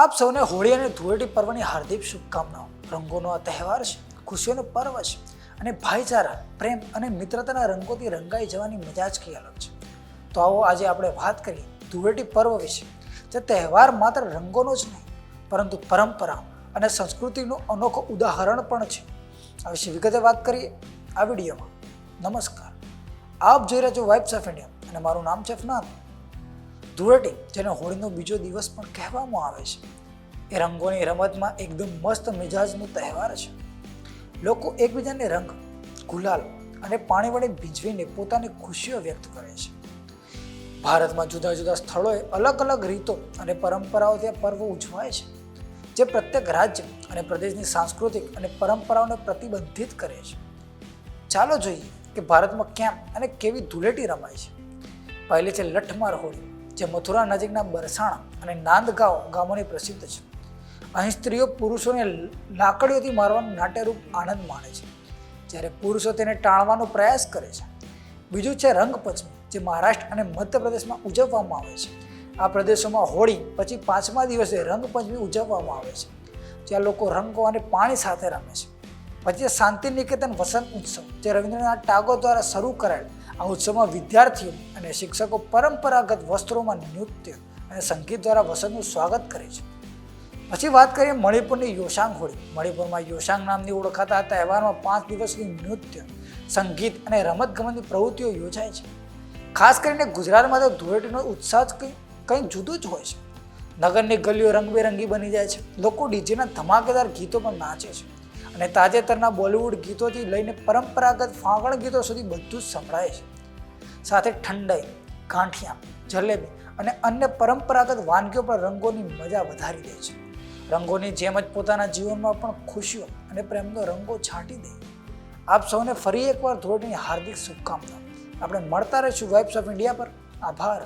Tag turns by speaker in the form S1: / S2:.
S1: આપ સૌને હોળી અને ધૂળેટી પર્વની હાર્દિક શુભકામનાઓ. રંગોનો આ તહેવાર છે, ખુશીઓનો પર્વ છે અને ભાઈચારા, પ્રેમ અને મિત્રતાના રંગોથી રંગાઈ જવાની મજા જ કંઈ અલગ છે. તો આવો આજે આપણે વાત કરીએ ધૂળેટી પર્વ વિશે, જે તહેવાર માત્ર રંગોનો જ નહીં, પરંતુ પરંપરા અને સંસ્કૃતિનું અનોખું ઉદાહરણ પણ છે. આ વિશે વિગતે વાત કરીએ, આ વિડીયોમાં. નમસ્કાર. આપ જોઈ રહ્યા છો વાઇબ્સ ઓફ ઇન્ડિયા અને મારું નામ છે ફનાન ધૂળેટી, જેને હોળીનો બીજો દિવસ પણ કહેવામાં આવે છે. એ રંગોની રમતમાં એકદમ મસ્ત મિજાજનો તહેવાર છે. લોકો એકબીજાને રંગ, ગુલાલ અને પાણી વડે ભીંજવીને પોતાની ખુશીઓ વ્યક્ત કરે છે. ભારતમાં જુદા જુદા સ્થળોએ અલગ અલગ રીતો અને પરંપરાઓથી આ પર્વ ઉજવાય છે, જે પ્રત્યેક રાજ્ય અને પ્રદેશની સાંસ્કૃતિક અને પરંપરાઓને પ્રતિબંધિત કરે છે. ચાલો જોઈએ કે ભારતમાં ક્યાં અને કેવી ધૂળેટી રમાય છે. પહેલી છે લઠમાર હોળી જે મથુરા નજીકના બરસાણા અને નાંદગાંવ ગામોની પ્રસિદ્ધ છે. અહીં સ્ત્રીઓ પુરુષોને લાકડીઓથી મારવાનો નાટ્યરૂપ આનંદ માણે છે. જ્યારે પુરુષો તેને ટાળવાનો પ્રયાસ કરે છે. બીજું છે રંગપંચમી, જે મહારાષ્ટ્ર અને મધ્યપ્રદેશમાં ઉજવવામાં આવે છે. આ પ્રદેશોમાં હોળી, પછી પાંચમા દિવસે રંગપંચમી ઉજવવામાં આવે છે. જ્યાં લોકો રંગો અને પાણી સાથે રમે છે. પછી શાંતિ નિકેતન વસંત ઉત્સવ, જે રવિન્દ્રનાથ ટાગોર દ્વારા શરૂ કરાયેલ આ ઉત્સવમાં વિદ્યાર્થીઓ અને શિક્ષકો પરંપરાગત વસ્ત્રોમાં નૃત્ય અને સંગીત દ્વારા વસંતનું સ્વાગત કરે છે. પછી વાત કરીએ મણિપુરની યોશાંગ હોળી. મણિપુરમાં યોશાંગ નામની ઓળખાતા તહેવારમાં પાંચ દિવસની નૃત્ય, સંગીત અને રમતગમતની પ્રવૃત્તિઓ યોજાય છે. ખાસ કરીને ગુજરાતમાં તો ધૂળેટીનો ઉત્સાહ કંઈ કંઈ જુદું જ હોય છે. નગરની ગલીઓ રંગબેરંગી બની જાય છે. લોકો ડીજેના ધમાકેદાર ગીતો પણ નાચે છે. અને તાજેતરના બોલિવૂડ ગીતોથી લઈને પરંપરાગત ફાગણ ગીતો સુધી બધું જ સંભળાય છે. સાથે ઠંડાઈ, ગાંઠિયા, જલેબી અને અન્ય પરંપરાગત વાનગીઓ પણ રંગોની મજા વધારી દે છે. રંગોની જેમ જ પોતાના જીવનમાં પણ ખુશીઓ અને પ્રેમનો રંગો છાંટી દે. આપ સૌને ફરી એકવાર ધૂળેટીની હાર્દિક શુભકામના આપણે મળતા રહીશું વાઇબ્સ ઓફ ઇન્ડિયા પર. આભાર.